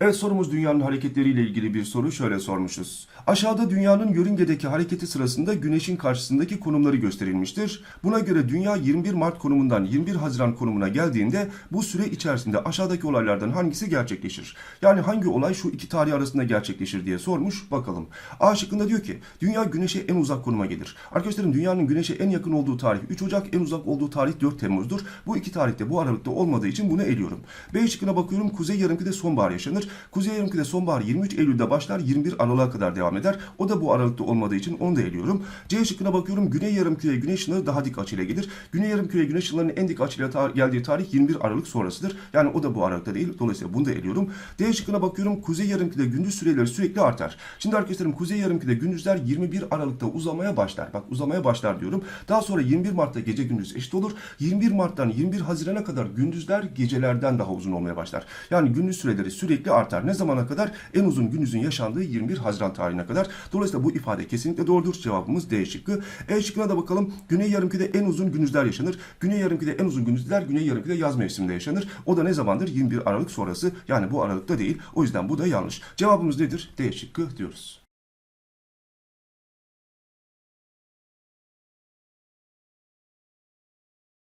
Evet sorumuz dünyanın hareketleriyle ilgili bir soru şöyle sormuşuz. Aşağıda dünyanın yörüngedeki hareketi sırasında güneşin karşısındaki konumları gösterilmiştir. Buna göre dünya 21 Mart konumundan 21 Haziran konumuna geldiğinde bu süre içerisinde aşağıdaki olaylardan hangisi gerçekleşir? Yani hangi olay şu iki tarih arasında gerçekleşir diye sormuş. Bakalım. A şıkkında diyor ki dünya güneşe en uzak konuma gelir. Arkadaşlarım dünyanın güneşe en yakın olduğu tarih 3 Ocak, en uzak olduğu tarih 4 Temmuz'dur. Bu iki tarihte bu aralıkta olmadığı için bunu eliyorum. B şıkkına bakıyorum. Kuzey yarımkürede sonbahar yaşanır. Kuzey yarımkürede sonbahar 23 Eylül'de başlar 21 Aralık'a kadar devam eder. O da bu aralıkta olmadığı için onu da eliyorum. C şıkkına bakıyorum. Güney yarımküreye güneş ışınları daha dik açıyla gelir. Güney yarımküreye güneş ışınlarının en dik açıyla ta- geldiği tarih 21 Aralık sonrasıdır. Yani o da bu aralıkta değil. Dolayısıyla bunu da eliyorum. D şıkkına bakıyorum. Kuzey yarımkürede gündüz süreleri sürekli artar. Şimdi arkadaşlarım Kuzey yarımkürede gündüzler 21 Aralık'ta uzamaya başlar. Bak uzamaya başlar diyorum. Daha sonra 21 Mart'ta gece gündüz eşit olur. 21 Mart'tan 21 Haziran'a kadar gündüzler gecelerden daha uzun olmaya başlar. Yani gündüz süreleri sürekli artar. Ne zamana kadar? En uzun gündüzün yaşandığı 21 Haziran tarihine kadar. Dolayısıyla bu ifade kesinlikle doğrudur. Cevabımız D şıkkı. E şıkkına da bakalım. Güney yarımkürede en uzun gündüzler yaşanır. Güney yarımkürede en uzun gündüzler Güney yarımkürede yaz mevsiminde yaşanır. O da ne zamandır? 21 Aralık sonrası. Yani bu aralıkta değil. O yüzden bu da yanlış. Cevabımız nedir? D şıkkı diyoruz.